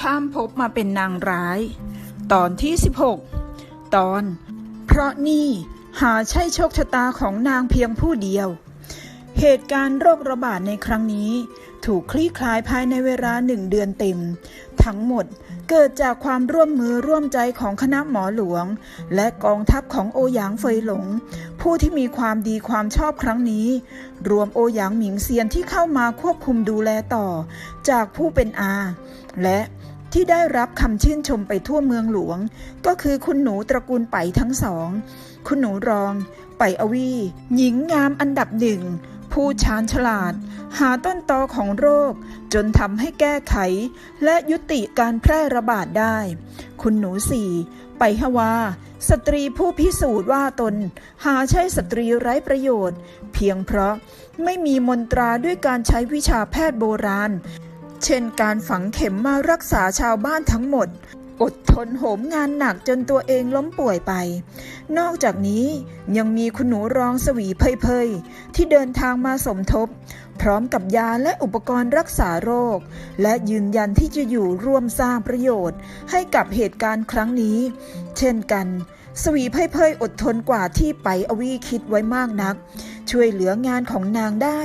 ข้ามภพมาเป็นนางร้าย ตอนที่ 16 ตอน เพราะนี่หาใช่โชคชะตาของนางเพียงผู้เดียว เหตุการณ์โรคระบาดในครั้งนี้ ถูกคลี่คลายภายในเวลาหนึ่งเดือนเต็ม ทั้งหมดเกิดจากความร่วมมือร่วมใจของคณะหมอหลวง และกองทัพของโอหยางเฟยหลง ผู้ที่มีความดีความชอบครั้งนี้ รวมโอหยางหมิงเซียนที่เข้ามาควบคุมดูแลต่อ จากผู้เป็นอา และ ที่ได้รับคำชื่นชมไปทั่วเมืองหลวง ก็คือคุณหนูตระกูลไปทั้งสอง คุณหนูรอง ไปอวี หญิงงามอันดับหนึ่ง ผู้ชาญฉลาด หาต้นตอของโรค จนทำให้แก้ไข และยุติการแพร่ระบาดได้ คุณหนูสี่ไปฮวา สตรีผู้พิสูจน์ว่าตน หาใช่สตรีไร้ประโยชน์ เพียงเพราะไม่มีมนตราด้วยการใช้วิชาแพทย์โบราณ เช่นการฝังเข็มมารักษาชาวบ้านทั้งหมด อดทนโหมงานหนักจนตัวเองล้มป่วยไป นอกจากนี้ยังมีคุณหนูรองสวีเพยๆ ที่เดินทางมาสมทบ พร้อมกับยาและอุปกรณ์รักษาโรค และยืนยันที่จะอยู่ร่วมสร้างประโยชน์ ให้กับเหตุการณ์ครั้งนี้ เช่นกันสวีเพยๆอดทนกว่าที่ไปอวีคิดไว้มากนัก ช่วยเหลืองานของนางได้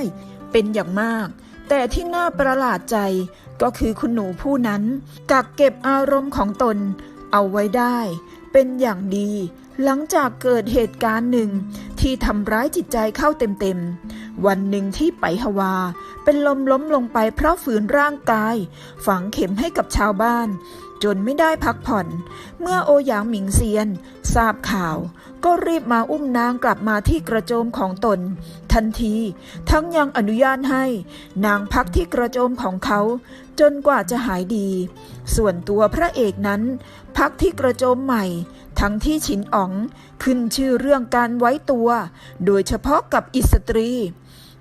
เป็นอย่างมาก แต่ที่น่าประหลาดใจก็คือคุณหนูผู้นั้น กักเก็บอารมณ์ของตนเอาไว้ได้ เป็นอย่างดี หลังจากเกิดเหตุการณ์หนึ่งที่ทำร้ายจิตใจเข้าเต็มๆ วันหนึ่งที่ไปฮวา เป็นลมล้มลงไปเพราะฝืนร่างกาย ฝังเข็มให้กับชาวบ้าน จนไม่ได้พักผ่อน เมื่อโอหยางหมิงเซียน ทราบข่าว ก็รีบมาอุ้มนางกลับมาที่กระโจมของตน ทันที ทั้งยังอนุญาตให้ นางพักที่กระโจมของเขา จนกว่าจะหายดี ส่วนตัวพระเอกนั้น พักที่กระโจมใหม่ ทั้งที่ฉินอ๋องขึ้นชื่อเรื่องการไว้ตัว โดยเฉพาะกับอิสตรี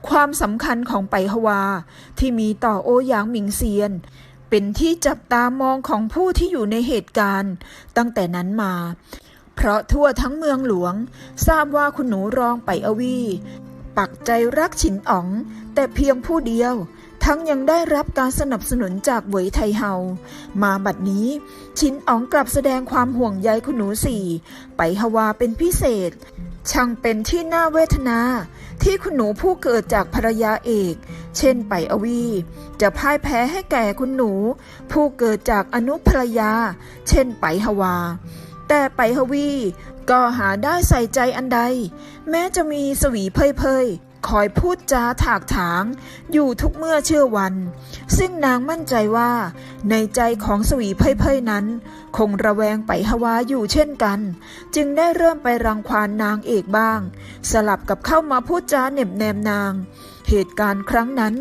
ความสำคัญของไปฮวาที่มีต่อโอหยางหมิงเซียน เป็นที่จับตามองของผู้ที่อยู่ในเหตุการณ์ ตั้งแต่นั้นมา เพราะทั่วทั้งเมืองหลวง ทราบว่าคุณหนูรองไปอวี ปักใจรักฉินอ๋อง แต่เพียงผู้เดียว ทั้งยังได้รับการสนับสนุนจากเหวยไทเฮา มาบัดนี้ ชินอ๋องกลับแสดงความห่วงใยคุณหนูสี่ ไปฮวาเป็นพิเศษ ช่างเป็นที่น่าเวทนาที่คุณหนูผู้เกิดจากภรรยาเอก เช่นไปอวี จะพ่ายแพ้ให้แก่คุณหนู ผู้เกิดจากอนุภรรยา เช่นไปฮวา แต่ไปฮวีก็หาได้ใส่ใจอันใด แม้จะมีสวีเพยเพย คอยพูดจาถากถาง อยู่ทุกเมื่อเชื่อวัน ซึ่งนางมั่นใจว่า ในใจของสวีเพยเพยๆนั้น คงระแวงไปฮวาอยู่เช่นกัน จึงได้เริ่มไปรังควานนางเอกบ้าง สลับกับเข้ามาพูดจาเหน็บแนมนางเหตุการณ์ครั้งนั้น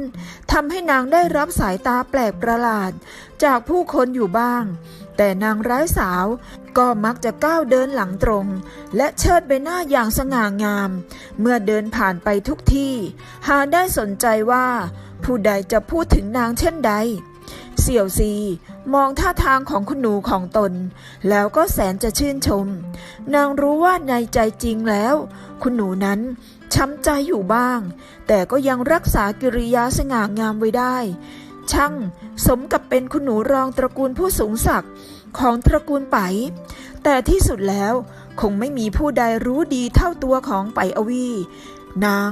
ทำให้นางได้รับสายตาแปลกประหลาด จากผู้คนอยู่บ้าง แต่นางร้ายสาวก็มักจะก้าวเดินหลังตรง และเชิดใบหน้าอย่างสง่างาม เมื่อเดินผ่านไปทุกที่ หาได้สนใจว่า ผู้ใดจะพูดถึงนางเช่นใด เสี่ยวซีมองท่าทางของคุณหนูของตน แล้วก็แสนจะชื่นชม นางรู้ว่าในใจจริงแล้ว คุณหนูนั้นช้ำใจอยู่บ้าง แต่ก็ยังรักษากิริยาสง่างามไว้ได้ ช่างสมกับเป็นคุณหนูรองตระกูลผู้สูงศักดิ์ของตระกูลไป แต่ที่สุดแล้วคงไม่มีผู้ใดรู้ดีเท่าตัวของไปอวี นาง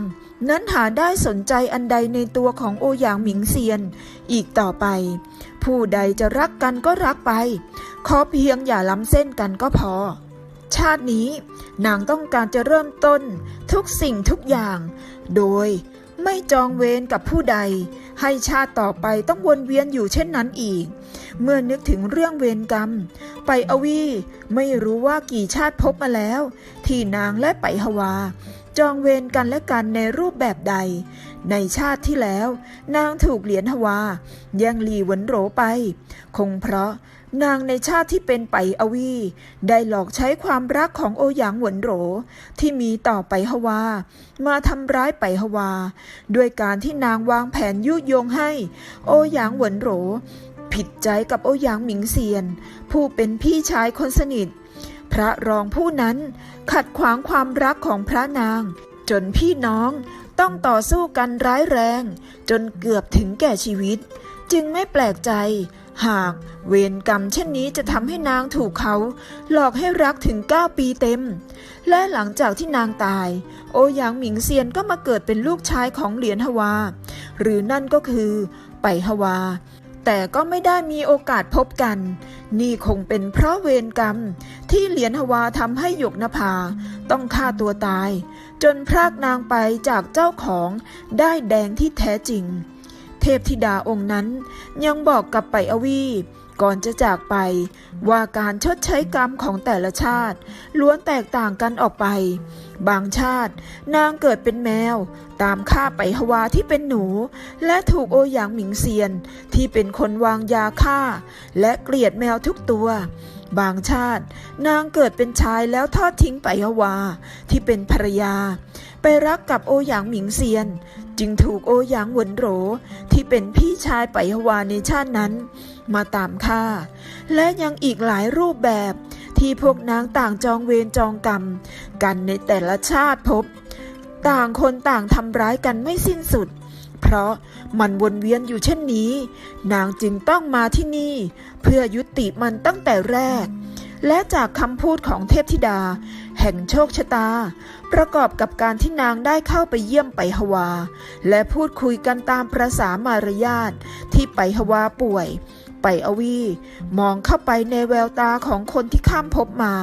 นั้นหาได้สนใจอันใดในตัวของโอหยางหมิงเซียน อีกต่อไป ผู้ใดจะรักกันก็รักไป ขอเพียงอย่าล้ำเส้นกันก็พอ ชาตินี้นางต้องการจะเริ่มต้นทุกสิ่งทุกอย่าง โดยไม่จองเวรกับผู้ใด ให้ชาติต่อไปต้องวนเวียนอยู่เช่นนั้นอีก เมื่อนึกถึงเรื่องเวรกรรม ไปอวีไม่รู้ว่ากี่ชาติพบมาแล้ว ที่นางและไปฮวา จองเวรกันและกันในรูปแบบใด ในชาติที่แล้ว นางถูกเหรียญฮวาแย่งหลีหวนโหรไป คงเพราะ นางในชาติที่เป็นไปอวี ได้หลอกใช้ความรักของโอหยางหวนโหร ที่มีต่อไปฮวา มาทำร้ายไปฮวา ด้วยการที่นางวางแผนยุยงให้ โอหยางหวนโหร ผิดใจกับโอหยางหมิงเซียน ผู้เป็นพี่ชายคนสนิท พระรองผู้นั้นขัดขวางความรักของพระนาง จนพี่น้อง ต้องต่อสู้กันร้ายแรง จนเกือบถึงแก่ชีวิต จึงไม่แปลกใจ หากเวรกรรมเช่นนี้จะทำให้นางถูกเขา หลอกให้รักถึง 9 ปีเต็ม และหลังจากที่นางตาย โอหยางหมิงเซียนก็มาเกิดเป็นลูกชายของเหรียญฮวา หรือนั่นก็คือไปฮวาแต่ก็ไม่ได้มีโอกาสพบกัน นี่คงเป็นเพราะเวรกรรม ที่เหรียญฮวาทำให้หยกนภา ต้องฆ่าตัวตาย จนพรากนางไปจากเจ้าของได้แดงที่แท้จริง เทพธิดาองค์นั้นยังบอกกับไปอวีก่อนจะจากไป ว่าการชดใช้กรรมของแต่ละชาติ ล้วนแตกต่างกันออกไป บางชาตินางเกิดเป็นแมว ตามฆ่าไปฮวาที่เป็นหนู และถูกโอหยางหมิงเซียนที่เป็นคนวางยาฆ่า และเกลียดแมวทุกตัว บางชาติ นางเกิดเป็นชายแล้วทอดทิ้งไปฮวา ที่เป็นภรรยา ไปรักกับโอหยางหมิงเซียน จึงถูกโอหยางหวนโหรที่เป็นพี่ชายไปฮวาในชาตินั้น มาตามฆ่า และยังอีกหลายรูปแบบที่พวกนางต่างจองเวรจองกรรม กันในแต่ละชาติพบ ต่างคนต่างทำร้ายกันไม่สิ้นสุด เพราะมันวนเวียนอยู่เช่นนี้ นางจึงต้องมาที่นี่ เพื่อยุติมันตั้งแต่แรก และจากคำพูดของเทพธิดา แห่งโชคชะตา ประกอบกับการที่นางได้เข้าไปเยี่ยมไปฮวา และพูดคุยกันตามประสามารยาทที่ไปฮวาป่วยไปอวีมองเข้าไปในแววตาของคนที่ข้ามภพมา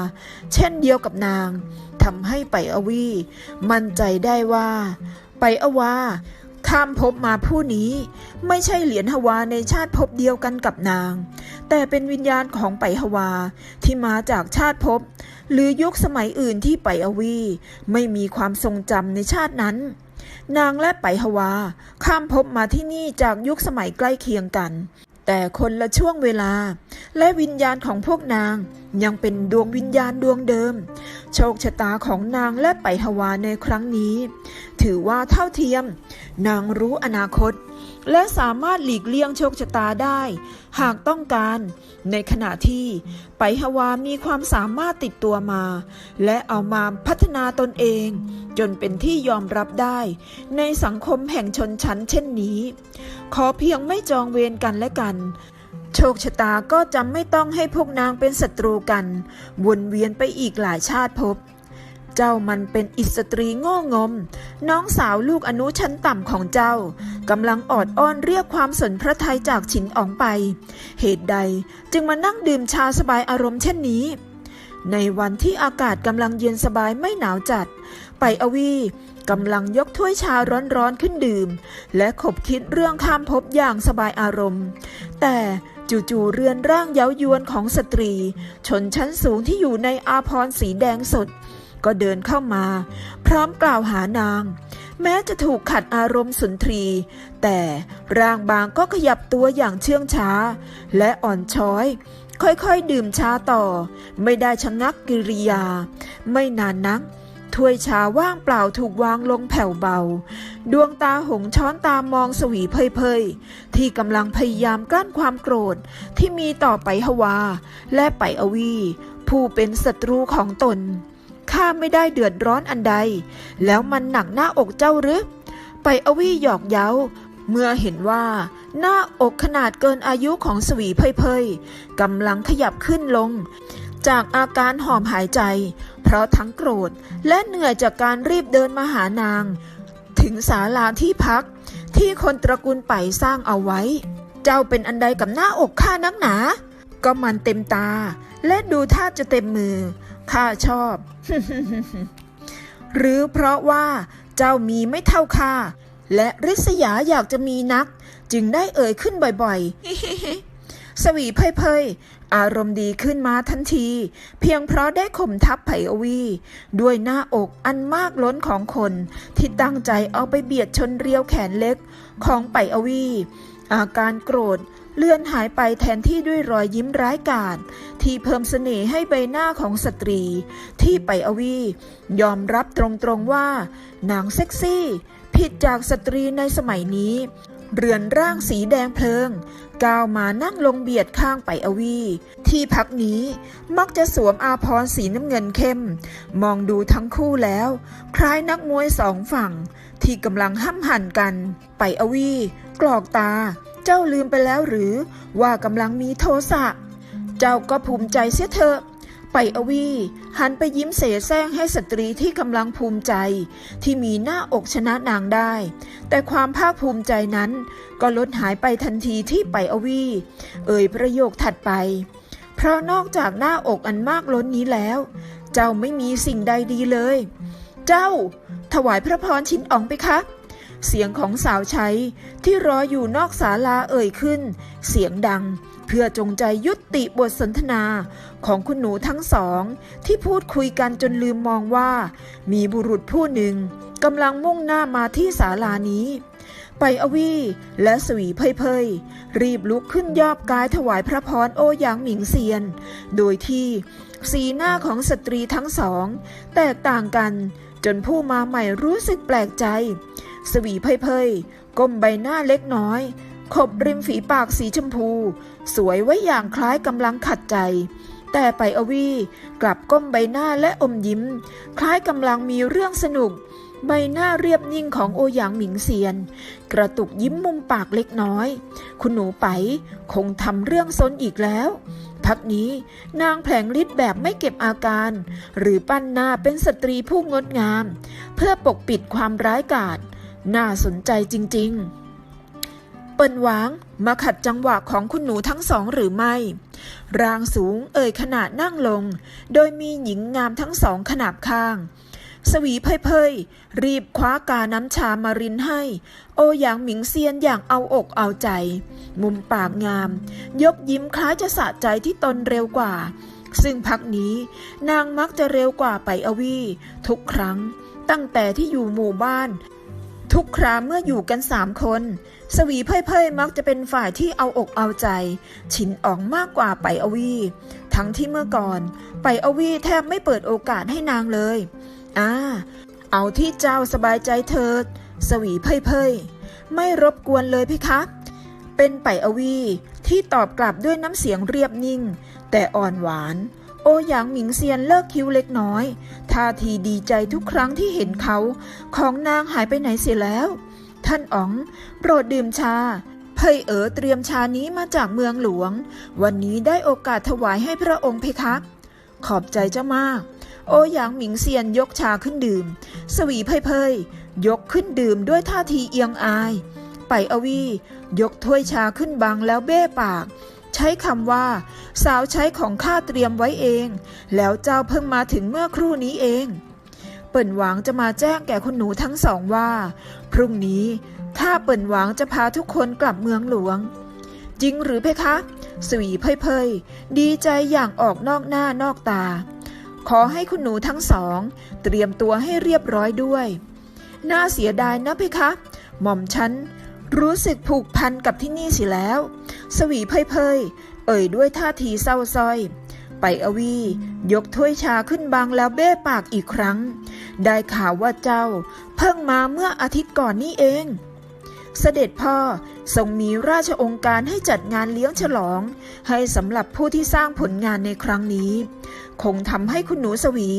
เช่นเดียวกับนางทำให้ไปอวีมั่นใจได้ว่า ไปอวา ข้ามภพมาผู้นี้ไม่ใช่เหรียญฮวาในชาติภพเดียวกันกับนาง แต่เป็นวิญญาณของไปฮวาที่มาจากชาติภพ หรือยุคสมัยอื่นที่ไปอวี ไม่มีความทรงจำในชาตินั้น นางและไปฮวา ข้ามภพมาที่นี่จากยุคสมัยใกล้เคียงกัน แต่คนละช่วงเวลา และวิญญาณของพวกนางยังเป็นดวงวิญญาณดวงเดิม โชคชะตาของนางและไปทวาในครั้งนี้ ถือว่าเท่าเทียม นางรู้อนาคต และสามารถหลีกเลี่ยงโชคชะตาได้ หากต้องการ ในขณะที่ไปฮวามีความสามารถติดตัวมา และเอามาพัฒนาตนเอง จนเป็นที่ยอมรับได้ ในสังคมแห่งชนชั้นเช่นนี้ ขอเพียงไม่จองเวรกันและกันโชคชะตาก็จะไม่ต้องให้พวกนางเป็นศัตรูกัน วนเวียนไปอีกหลายชาติภพ เจ้ามันเป็นอิสตรีโง่งม น้องสาวลูกอนุชั้นต่ำของเจ้ากำลังออดอ้อนเรียกความสนพระทัยจากฉินอ๋องไป เหตุใดจึงมานั่งดื่มชาสบายอารมณ์เช่นนี้ ในวันที่อากาศกำลังเย็นสบายไม่หนาวจัด ไปอวีกำลังยกถ้วยชาร้อนๆขึ้นดื่ม และขบคิดเรื่องข้ามภพอย่างสบายอารมณ์ แต่จู่ๆเรือนร่างเย้ายวนของสตรี ชนชั้นสูงที่อยู่ในอาพรณ์สีแดงสด ก็เดินเข้ามา พร้อมกล่าวหานาง แม้จะถูกขัดอารมณ์สุนทรี แต่ร่างบางก็ขยับตัวอย่างเชื่องช้า และอ่อนช้อย ค่อยๆดื่มชาต่อ ไม่ได้ชะงักกิริยา ไม่นานนักถ้วยชาว่างเปล่าถูกวางลงแผ่วเบา ดวงตาหงช้อนตามมองสวีเพยๆ ที่กำลังพยายามกลั้นความโกรธที่มีต่อไปฮวา และไปอวี ผู้เป็นศัตรูของตน ข้าไม่ได้เดือดร้อนอันใด แล้วมันหนักหน้าอกเจ้าหรือ ไปอวี่หยอกเย้า เมื่อเห็นว่า หน้าอกขนาดเกินอายุของสวีเพยๆกำลังขยับขึ้นลง จากอาการหอบหายใจ เพราะทั้งโกรธและเหนื่อยจากการรีบเดินมาหานาง ถึงศาลาที่พัก ที่คนตระกูลไปสร้างเอาไว้ เจ้าเป็นอันใดกับหน้าอกข้านักหนา ก็มันเต็มตา และดูท่าจะเต็มมือ ข้าชอบ หรือเพราะว่าเจ้ามีไม่เท่าข้าและริษยาอยากจะมีนัก จึงได้เอ่ยขึ้นบ่อยๆ สวีเพยๆอารมณ์ดีขึ้นมาทันที เพียงเพราะได้ข่มทับไผ่อวี ด้วยหน้าอกอันมากล้นของคน ที่ตั้งใจเอาไปเบียดชนเรียวแขนเล็กของไปอวี อาการโกรธ เลือนหายไปแทนที่ด้วยรอยยิ้มร้ายกาจที่เพิ่มเสน่ห์ให้ใบหน้าของสตรี ที่ไปอวี ยอมรับตรงๆว่า นางเซ็กซี่ ผิดจากสตรีในสมัยนี้ เรือนร่างสีแดงเพลิง ก้าวมานั่งลงเบียดข้างไปอวี ที่พักนี้มักจะสวมอาพรณ์สีน้ำเงินเข้ม มองดูทั้งคู่แล้ว คล้ายนักมวยสองฝั่ง ที่กำลังห้ำหั่นกัน ไปอวี กรอกตา เจ้าลืมไปแล้วหรือว่ากำลังมีโทสะ เจ้าก็ภูมิใจเสียเถอะ ไปอวี หันไปยิ้มเสแสร้งให้สตรีที่กำลังภูมิใจ ที่มีหน้าอกชนะนางได้ แต่ความภาคภูมิใจนั้น ก็ลดหายไปทันทีที่ไปอวี เอ่ยประโยคถัดไป เพราะนอกจากหน้าอกอันมากล้นนี้แล้ว เจ้าไม่มีสิ่งใดดีเลย เจ้า ถวายพระพรชิ้นอ๋องไปคะ เสียงของสาวใช้ที่รออยู่นอกศาลาเอ่ยขึ้น เสียงดัง เพื่อจงใจยุติบทสนทนาของคุณหนูทั้งสอง ที่พูดคุยกันจนลืมมองว่า มีบุรุษผู้หนึ่งกำลังมุ่งหน้ามาที่ศาลานี้ ไปอวีและสวีเพยเพยรีบลุกขึ้นยอบกายถวายพระพรโอหยางหมิงเซียน โดยที่สีหน้าของสตรีทั้งสอง แตกต่างกันจนผู้มาใหม่รู้สึกแปลกใจ สวีเพยเพยก้มใบหน้าเล็กน้อย ขบริมฝีปากสีชมพู สวยไว้อย่างคล้ายกำลังขัดใจ แต่ไปอวีกลับก้มใบหน้าและอมยิ้ม คล้ายกำลังมีเรื่องสนุก ใบหน้าเรียบนิ่งของโอหยางหมิงเซียน กระตุกยิ้มมุมปากเล็กน้อย คุณหนูไปคงทำเรื่องซนอีกแล้วพักนี้นางแผลงฤทธิ์แบบไม่เก็บอาการ หรือปั้นหน้าเป็นสตรีผู้งดงาม เพื่อปกปิดความร้ายกาจ น่าสนใจจริง ๆ เปิ่นหวางมาขัดจังหวะของคุณหนูทั้งสองหรือไม่ ร่างสูงเอ่ยขนาดนั่งลง โดยมีหญิงงามทั้งสองขนาบข้าง สวีเพยเพยรีบคว้ากาน้ำชามารินให้ โอหยางหมิงเซียนอย่างเอาอกเอาใจ มุมปากงาม ยกยิ้มคล้ายจะสะใจที่ตนเร็วกว่าซึ่งพักนี้นางมักจะเร็วกว่าไปอวี ทุกครั้ง ตั้งแต่ที่อยู่หมู่บ้าน ทุกคราเมื่ออยู่กันสามคน สวีเพ่ยเพยมักจะเป็นฝ่ายที่เอาอกเอาใจฉินอองมากกว่าไปอวีทั้งที่เมื่อก่อน ไปอวีแทบไม่เปิดโอกาสให้นางเลยอ่าเอาที่เจ้าสบายใจเถิด สวีเพ่ยเพยไม่รบกวนเลยพี่คะเป็นไปอวีที่ตอบกลับด้วยน้ำเสียงเรียบนิ่ง แต่อ่อนหวาน โอหยางหมิงเซียนเลิกคิ้วเล็กน้อยท่าทีดีใจทุกครั้งที่เห็นเขา ของนางหายไปไหนเสียแล้ว ท่านอ๋อง โปรดดื่มชาเพยเอ๋อเตรียมชานี้มาจากเมืองหลวง วันนี้ได้โอกาสถวายให้พระองค์เพคะ ขอบใจเจ้ามาก โอหยางหมิงเซียนยกชาขึ้นดื่ม สวีเพยเพยยกขึ้นดื่มด้วยท่าทีเอียงอาย ไปอวี ยกถ้วยชาขึ้นบังแล้วเบ้ปาก ใช้คำว่า สาวใช้ของข้าเตรียมไว้เอง แล้วเจ้าเพิ่งมาถึงเมื่อครู่นี้เอง เปิ่นหวางจะมาแจ้งแก่คุณหนูทั้งสองว่า พรุ่งนี้ถ้าเปิ่นหวางจะพาทุกคนกลับเมืองหลวง จริงหรือเพคะสวีเพยเพยดีใจอย่างออกนอกหน้านอกตา ขอให้คุณหนูทั้งสอง เตรียมตัวให้เรียบร้อยด้วย น่าเสียดายนะเพคะ หม่อมฉัน รู้สึกผูกพันกับที่นี่สิแล้ว สวีเพยเพยเอ่ยด้วยท่าทีเศร้าส้อย ไปอวี ยกถ้วยชาขึ้นบังแล้วเบ้ปากอีกครั้ง ได้ข่าวว่าเจ้า เพิ่งมาเมื่ออาทิตย์ก่อนนี่เอง เสด็จพ่อทรงมีราชองค์การให้จัดงานเลี้ยงฉลอง ให้สำหรับผู้ที่สร้างผลงานในครั้งนี้ คงทำให้คุณหนูสวี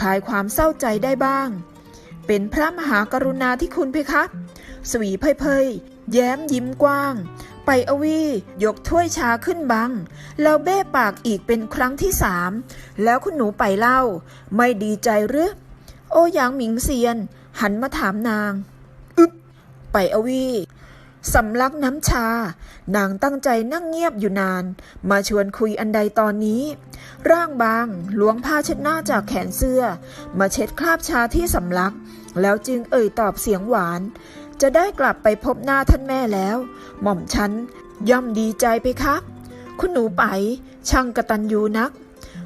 คลายความเศร้าใจได้บ้าง เป็นพระมหากรุณาที่คุณเพคะสวีเพยเพย แย้มยิ้มกว้าง ไปอวียกถ้วยชาขึ้นบัง แล้วเบ้ปากอีกเป็นครั้งที่สามแล้วคุณหนูไปเล่า ไม่ดีใจหรือ โอหยางหมิงเซียน หันมาถามนางอึ๊บไปอวีสำลักน้ำชา นางตั้งใจนั่งเงียบอยู่นาน มาชวนคุยอันใดตอนนี้ ร่างบางล้วงผ้าเช็ดหน้าจากแขนเสื้อ มาเช็ดคราบชาที่สำลัก แล้วจึงเอ่ยตอบเสียงหวาน จะได้กลับไปพบหน้าท่านแม่แล้ว หม่อมฉันย่อมดีใจไปครับ คุณหนูไปช่างกระตันยูนัก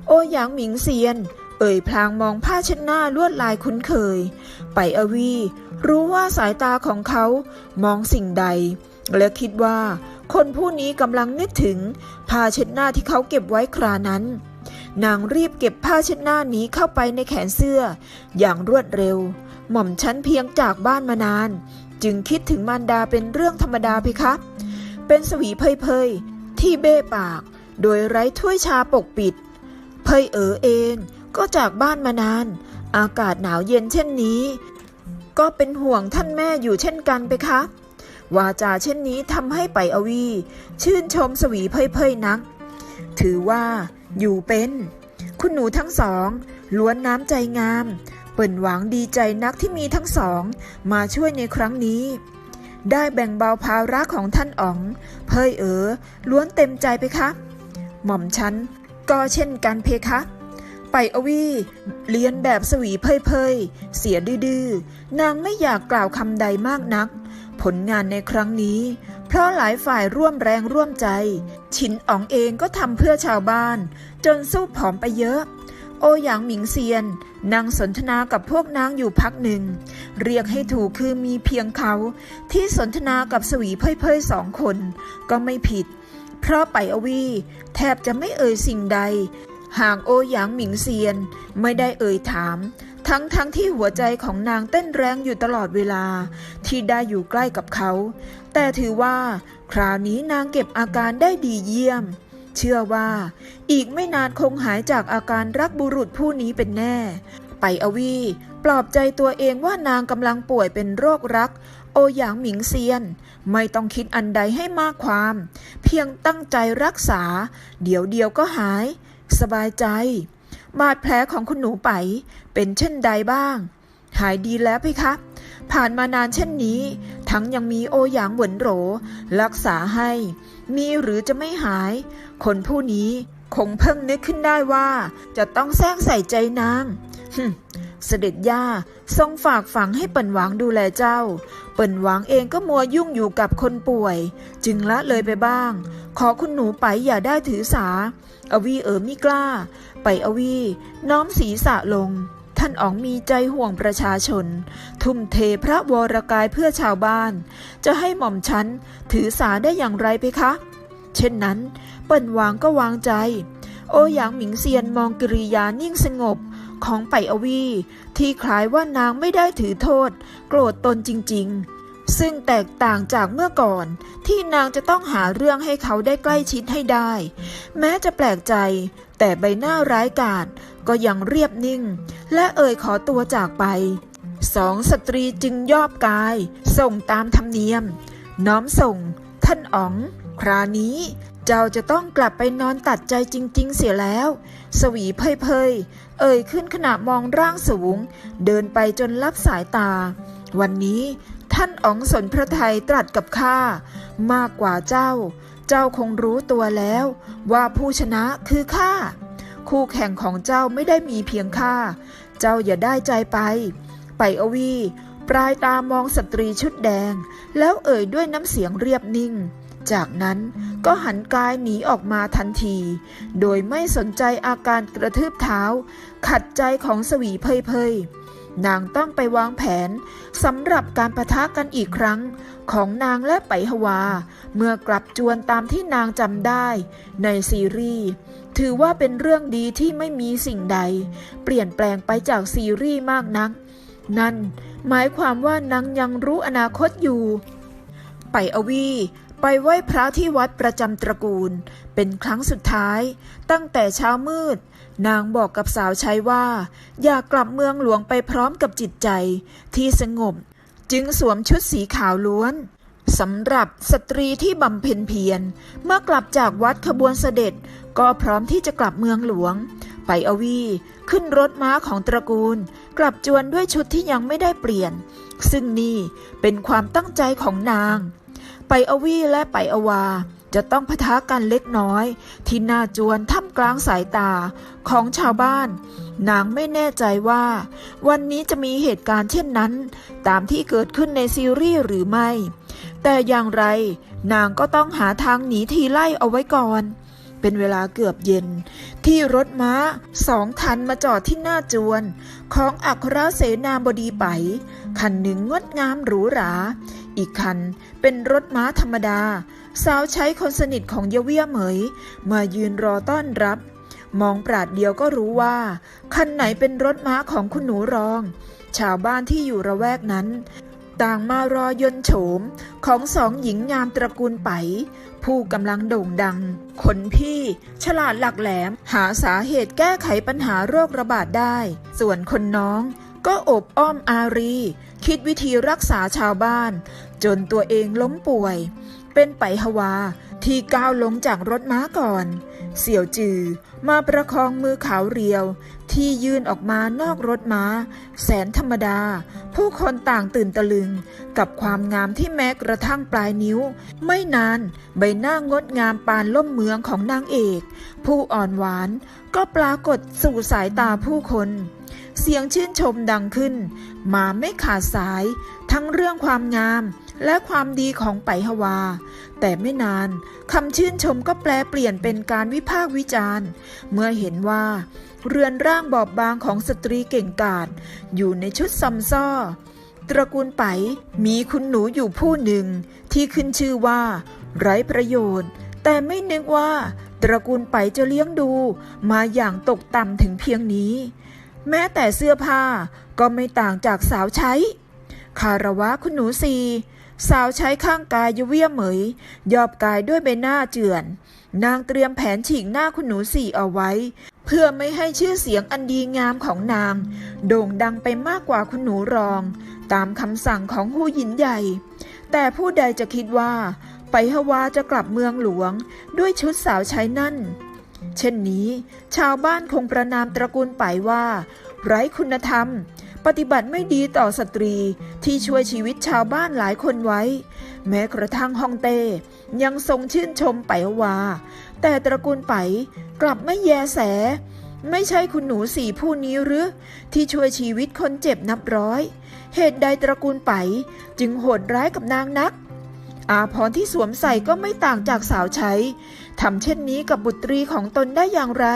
โอหยางหมิงเซียน เอ่ยพลางมองผ้าเช็ดหน้าลวดลายคุ้นเคย ไปอวี รู้ว่าสายตาของเขามองสิ่งใด และคิดว่าคนผู้นี้กำลังนึกถึงผ้าเช็ดหน้าที่เขาเก็บไว้ครานั้น นางรีบเก็บผ้าเช็ดหน้านี้เข้าไปในแขนเสื้อ อย่างรวดเร็ว หม่อมฉันเพียงจากบ้านมานาน จึงคิดถึงมารดาเป็นเรื่องธรรมดาเพคะ เป็นสวีเพยๆที่เบ้ปาก โดยไร้ถ้วยชาปกปิด เพยเอ๋อเองก็จากบ้านมานาน อากาศหนาวเย็นเช่นนี้ ก็เป็นห่วงท่านแม่อยู่เช่นกันไปคะ วาจาเช่นนี้ทำให้ไปอวี ชื่นชมสวีเพยเพยนัก ถือว่าอยู่เป็น คุณหนูทั้งสองล้วนน้ำใจงาม เปิ่นหวังดีใจนักที่มีทั้งสอง มาช่วยในครั้งนี้ ได้แบ่งเบาภาระของท่านอ๋อง เพยเอ๋อล้วนเต็มใจไปคะ หม่อมฉันก็เช่นกันเพคะ ไปอวีเรียนแบบสวีเพยเพยเสียดื้อนางไม่อยากกล่าวคำใดมากนัก ผลงานในครั้งนี้ เพราะหลายฝ่ายร่วมแรงร่วมใจฉินอ๋องเองก็ทำเพื่อชาวบ้าน จนสู้ผอมไปเยอะ โอหยางหมิงเซียนนางสนทนากับพวกนางอยู่พักหนึ่ง เรียกให้ถูกคือมีเพียงเขา ที่สนทนากับสวีเพยเพยสองคน ก็ไม่ผิด เพราะไปอวีแทบจะไม่เอ่ยสิ่งใด หากโอหยางหมิงเซียนไม่ได้เอ่ยถาม ทั้งทั้งที่หัวใจของนางเต้นแรงอยู่ตลอดเวลา ที่ได้อยู่ใกล้กับเขา แต่ถือว่า คราวนี้นางเก็บอาการได้ดีเยี่ยม เชื่อว่า อีกไม่นานคงหายจากอาการรักบุรุษผู้นี้เป็นแน่ ไปอวี ปลอบใจตัวเองว่านางกำลังป่วยเป็นโรครัก โอหยางหมิงเซียน ไม่ต้องคิดอันใดให้มากความ เพียงตั้งใจรักษา เดี๋ยวเดียวก็หาย สบายใจ บาดแผลของคุณหนูไป เป็นเช่นใดบ้าง หายดีแล้วพี่คะ ผ่านมานานเช่นนี้ ทั้งยังมีโอหยางเหวินโหร รักษาให้ มีหรือจะไม่หาย คนผู้นี้คงเพิ่งนึกขึ้นได้ว่า จะต้องแทรกใส่ใจนางหึ่มเสด็จย่าทรงฝากฝังให้เปิ่นหวังดูแลเจ้า เปิ่นหวังเองก็มัวยุ่งอยู่กับคนป่วย จึงละเลยไปบ้าง ขอคุณหนูไปอย่าได้ถือสา อวีเอ๋อมิกล้า ไปอวี น้อมศีรษะลงานอ๋องมีใจห่วงประชาชน ทุ่มเทพระวรกายเพื่อชาวบ้าน จะให้หม่อมฉันถือสาได้อย่างไรไปคะ เช่นนั้น เปิ่นวางก็วางใจ โอหยางหมิงเซียนมองกิริยานิ่งสงบของไปอวี ที่คล้ายว่านางไม่ได้ถือโทษ โกรธตนจริง ๆ ซึ่งแตกต่างจากเมื่อก่อน ที่นางจะต้องหาเรื่องให้เขาได้ใกล้ชิดให้ได้ แม้จะแปลกใจ แต่ใบหน้าร้ายกาจก็ยังเรียบนิ่ง และเอ่ยขอตัวจากไป สองสตรีจึงยอบกาย ส่งตามธรรมเนียม น้อมส่ง ท่านอ๋อง ครานี้เจ้าจะต้องกลับไปนอนตัดใจจริง ๆ เสียแล้ว สวีเพยเพยเอ่ยขึ้นขณะมองร่างสูง เดินไปจนลับสายตา วันนี้ท่านอ๋องสนพระไทยตรัสกับข้ามากกว่าเจ้า เจ้าคงรู้ตัวแล้ว ว่าผู้ชนะคือข้า คู่แข่งของเจ้าไม่ได้มีเพียงข้า เจ้าอย่าได้ใจไป ไปอวี ปลายตามองสตรีชุดแดง แล้วเอ่ยด้วยน้ำเสียงเรียบนิ่ง จากนั้นก็หันกายหนีออกมาทันที โดยไม่สนใจอาการกระทืบเท้า ขัดใจของสวีเพยเพย นางต้องไปวางแผนสำหรับการประทะกันอีกครั้งของนางและไปฮวา เมื่อกลับจวนตามที่นางจำได้ในซีรีส์ถือว่าเป็นเรื่องดีที่ไม่มีสิ่งใด เปลี่ยนแปลงไปจากซีรีส์มากนัก นั่นหมายความว่านางยังรู้อนาคตอยู่ ไปอวีไปไหว้พระที่วัดประจำตระกูล เป็นครั้งสุดท้าย ตั้งแต่เช้ามืด นางบอกกับสาวใช้ว่า อยากกลับเมืองหลวงไปพร้อมกับจิตใจ ที่สงบ จึงสวมชุดสีขาวล้วนสำหรับสตรีที่บำเพ็ญเพียร เมื่อกลับจากวัดขบวนเสด็จ ก็พร้อมที่จะกลับเมืองหลวง ไปอวี ขึ้นรถม้าของตระกูล กลับจวนด้วยชุดที่ยังไม่ได้เปลี่ยน ซึ่งนี่เป็นความตั้งใจของนาง ไปอวีและไปอวา จะต้องพะทะกันเล็กน้อย ที่หน้าจวนท่ามกลางสายตาของชาวบ้าน นางไม่แน่ใจว่า วันนี้จะมีเหตุการณ์เช่นนั้น ตามที่เกิดขึ้นในซีรีส์หรือไม่ แต่อย่างไร นางก็ต้องหาทางหนีทีไล่เอาไว้ก่อน เป็นเวลาเกือบเย็น ที่รถม้าสองคันมาจอดที่หน้าจวน ของอัครเสนาบดีไปคันหนึ่งงดงามหรูหรา อีกคันเป็นรถม้าธรรมดา สาวใช้คนสนิทของเยเวียเหมย มายืนรอต้อนรับ มองปราดเดียวก็รู้ว่า คันไหนเป็นรถม้าของคุณหนูรอง ชาวบ้านที่อยู่ระแวกนั้น ต่างมารอยนโฉมของสองหญิงงามตระกูลไป ผู้กำลังโด่งดัง คนพี่ ฉลาดหลักแหลม หาสาเหตุแก้ไขปัญหาโรคระบาดได้ ส่วนคนน้องก็อบอ้อมอารี คิดวิธีรักษาชาวบ้าน จนตัวเองล้มป่วย เป็นไปฮวาที่ก้าวลงจากรถม้าก่อน เสี่ยวจือมาประคองมือขาวเรียว ที่ยื่นออกมานอกรถม้า แสนธรรมดา ผู้คนต่างตื่นตะลึง กับความงามที่แม้กระทั่งปลายนิ้ว ไม่นานใบหน้างดงามปานล่มเมืองของนางเอก ผู้อ่อนหวานก็ปรากฏสู่สายตาผู้คนเสียงชื่นชมดังขึ้น มาไม่ขาดสาย ทั้งเรื่องความงาม และความดีของไปฮวา แต่ไม่นานคำชื่นชมก็แปลเปลี่ยนเป็นการวิพากษ์วิจารณ์ เมื่อเห็นว่า เรือนร่างบอบบางของสตรีเก่งกาจอยู่ในชุดซัมซ้อตระกูลไปมีคุณหนูอยู่ผู้หนึ่ง ที่ขึ้นชื่อว่า ไร้ประโยชน์ แต่ไม่นึกว่า ตระกูลไปจะเลี้ยงดู มาอย่างตกต่ำถึงเพียงนี้ แม้แต่เสื้อผ้าก็ไม่ต่างจากสาวใช้ คารวะคุณหนูสี สาวใช้ข้างกายยเวียเหมย ยอบกายด้วยใบหน้าเจือน นางเตรียมแผนฉีกหน้าคุณหนูสี่เอาไว้ เพื่อไม่ให้ชื่อเสียงอันดีงามของนาง โด่งดังไปมากกว่าคุณหนูรอง ตามคำสั่งของหูหยินใหญ่ แต่ผู้ใดจะคิดว่า ไปฮวาจะกลับเมืองหลวง ด้วยชุดสาวใช้นั่น เช่นนี้ ชาวบ้านคงประนามตระกูลไปว่า ไร้คุณธรรม ปฏิบัติไม่ดีต่อสตรีที่ช่วยชีวิตชาวบ้านหลายคนไว้ แม้กระทั่งฮ่องเต้ยังทรงชื่นชมไปว่าแต่ตระกูลไปกลับไม่แยแส ไม่ใช่คุณหนูสี่ผู้นี้หรือที่ช่วยชีวิตคนเจ็บนับร้อย เหตุใดตระกูลไปจึงโหดร้ายกับนางนัก อาพรที่สวมใส่ก็ไม่ต่างจากสาวใช้ ทำเช่นนี้กับบุตรีของตนได้อย่างไร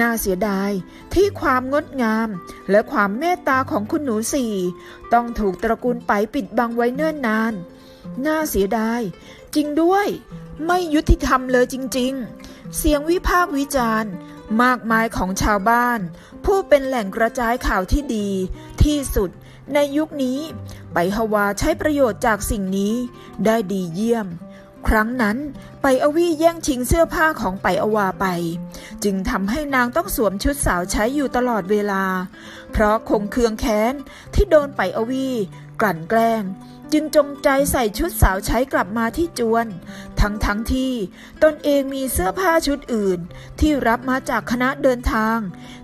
น่าเสียดายที่ความงดงามและความเมตตาของคุณหนูสี่ ต้องถูกตระกูลไปปิดบังไว้เนิ่นนาน น่าเสียดาย จริงด้วย ไม่ยุติธรรมเลยจริง ๆ เสียงวิพากษ์วิจารณ์ มากมายของชาวบ้าน ผู้เป็นแหล่งกระจายข่าวที่ดี ที่สุดในยุคนี้ ไปฮวาใช้ประโยชน์จากสิ่งนี้ได้ดีเยี่ยม ครั้งนั้นไปอวี่แย่งชิงเสื้อผ้าของไปอวาไป จึงทำให้นางต้องสวมชุดสาวใช้อยู่ตลอดเวลา เพราะคงเคืองแค้นที่โดนไปอวี่กลั่นแกล้ง จึงจงใจใส่ชุดสาวใช้กลับมาที่จวน ทั้งทั้งที่ตนเองมีเสื้อผ้าชุดอื่น ที่รับมาจากคณะเดินทาง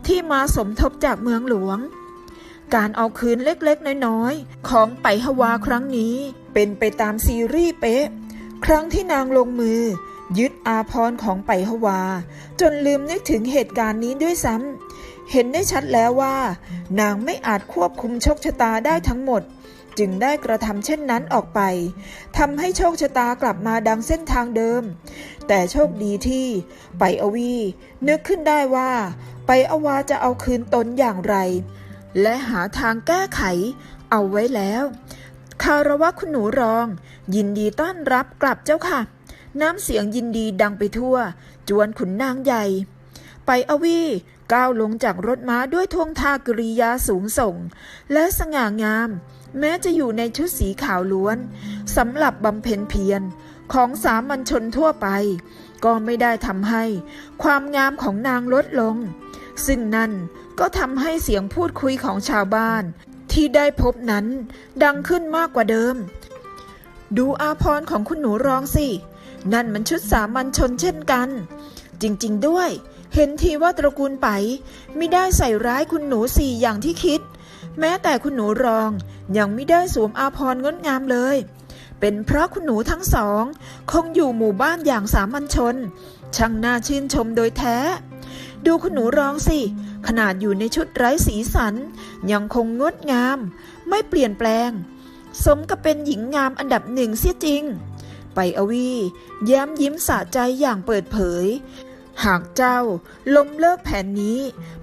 ที่มาสมทบจากเมืองหลวง การเอาคืนเล็กๆ น้อยๆ ของไปฮวาครั้งนี้ เป็นไปตามซีรีส์เป๊ะ ครั้งที่นางลงมือ ยึดอาพรของไปฮวา จนลืมนึกถึงเหตุการณ์นี้ด้วยซ้ำเห็นได้ชัดแล้วว่า นางไม่อาจควบคุมโชคชะตาได้ทั้งหมด จึงได้กระทำเช่นนั้นออกไปทำให้โชคชะตากลับมาดังเส้นทางเดิม แต่โชคดีที่ ไปอวี นึกขึ้นได้ว่า ไปอวาจะเอาคืนตนอย่างไร และหาทางแก้ไข เอาไว้แล้ว คารวะคุณหนูรอง ยินดีต้อนรับกลับเจ้าค่ะ น้ำเสียงยินดีดังไปทั่ว จวนขุนนางใหญ่ ไปอวีก้าวลงจากรถม้าด้วยท่วงท่ากริยาสูงส่ง และสง่างาม แม้จะอยู่ในชุดสีขาวล้วนสำหรับบำเพ็ญเพียรของสามัญชนทั่วไป ก็ไม่ได้ทำให้ ความงามของนางลดลง ซึ่งนั่นก็ทำให้เสียงพูดคุยของชาวบ้าน ที่ได้พบนั้น ดังขึ้นมากกว่าเดิม ดูอาพรของคุณหนูรองสิ นั่นมันชุดสามัญชนเช่นกัน จริง ๆ ด้วย เห็นทีว่าตระกูลไปไม่ได้ใส่ร้ายคุณหนูสี่อย่างที่คิด แม้แต่คุณหนูรองยังไม่ได้สวมอาพรงดงามเลย เป็นเพราะคุณหนูทั้งสอง คงอยู่หมู่บ้านอย่างสามัญชน ช่างน่าชื่นชมโดยแท้ ดูคุณหนูรองสิ ขนาดอยู่ในชุดไร้สีสัน ยังคงงดงาม ไม่เปลี่ยนแปลง สมกับเป็นหญิงงามอันดับหนึ่งเสียจริง ไปอวีแย้มยิ้มสะใจอย่างเปิดเผย หากเจ้าล้มเลิกแผนนี้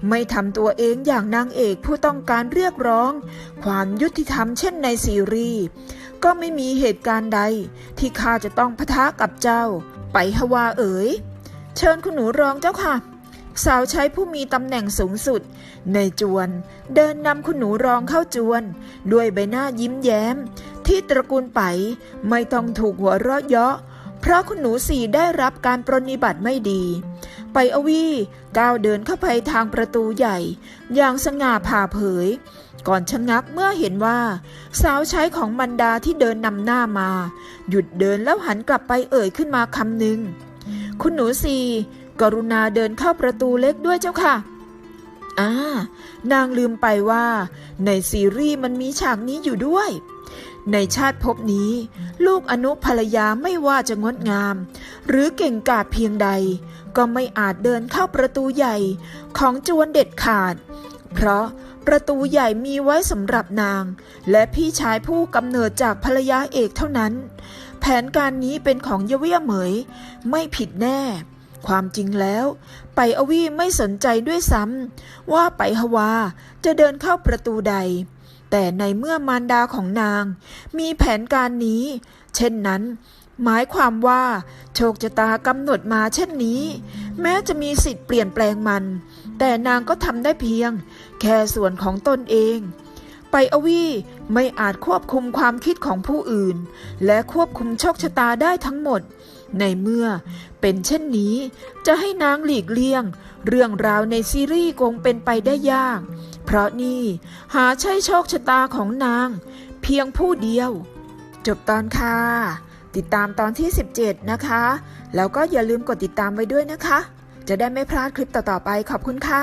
ไม่ทำตัวเองอย่างนางเอกผู้ต้องการเรียกร้อง ความยุติธรรมเช่นในซีรีส์ก็ไม่มีเหตุการณ์ใด ที่ข้าจะต้องพะทะกับเจ้า ไปฮวาเอ๋ย เชิญคุณหนูรองเจ้าค่ะ สาวใช้ผู้มีตำแหน่งสูงสุด ในจวน เดินนำคุณหนูรองเข้าจวน ด้วยใบหน้ายิ้มแย้ม ที่ตระกูลไปไม่ต้องถูกหัวเราะเยาะ เพราะคุณหนูสี่ได้รับการปรนนิบัติไม่ดี ไปอวีก้าวเดินเข้าไปทางประตูใหญ่ อย่างสง่าผ่าเผย ก่อนชะงักเมื่อเห็นว่า สาวใช้ของมันดาที่เดินนำหน้ามา หยุดเดินแล้วหันกลับไปเอ่ยขึ้นมาคำหนึ่งคุณหนูสี่ กรุณาเดินเข้าประตูเล็กด้วยเจ้าค่ะอ่านางลืมไปว่า ในซีรีส์มันมีฉากนี้อยู่ด้วย ในชาติภพนี้ ลูกอนุภรรยาไม่ว่าจะงดงาม หรือเก่งกาจเพียงใด ก็ไม่อาจเดินเข้าประตูใหญ่ของจวนเด็ดขาด เพราะประตูใหญ่มีไว้สำหรับนาง และพี่ชายผู้กำเนิดจากภรรยาเอกเท่านั้น แผนการนี้เป็นของเยเวียเหมย ไม่ผิดแน่ ความจริงแล้ว ไปอวีไม่สนใจด้วยซ้ำว่าไปฮวาจะเดินเข้าประตูใด แต่ในเมื่อมารดาของนาง มีแผนการนี้ เช่นนั้น หมายความว่า โชคชะตากำหนดมาเช่นนี้ แม้จะมีสิทธิ์เปลี่ยนแปลงมัน แต่นางก็ทำได้เพียง แค่ส่วนของตนเองไปอวีไม่อาจควบคุมความคิดของผู้อื่น และควบคุมโชคชะตาได้ทั้งหมด ในเมื่อเป็นเช่นนี้จะให้นางหลีกเลี่ยง เรื่องราวในซีรีส์คงเป็นไปได้ยาก เพราะนี่หาใช่โชคชะตาของนาง เพียงผู้เดียว จบตอนค่ะ ติดตามตอนที่ 17 นะคะ แล้วก็อย่าลืมกดติดตามไว้ด้วยนะคะ จะได้ไม่พลาดคลิปต่อๆไปขอบคุณค่ะ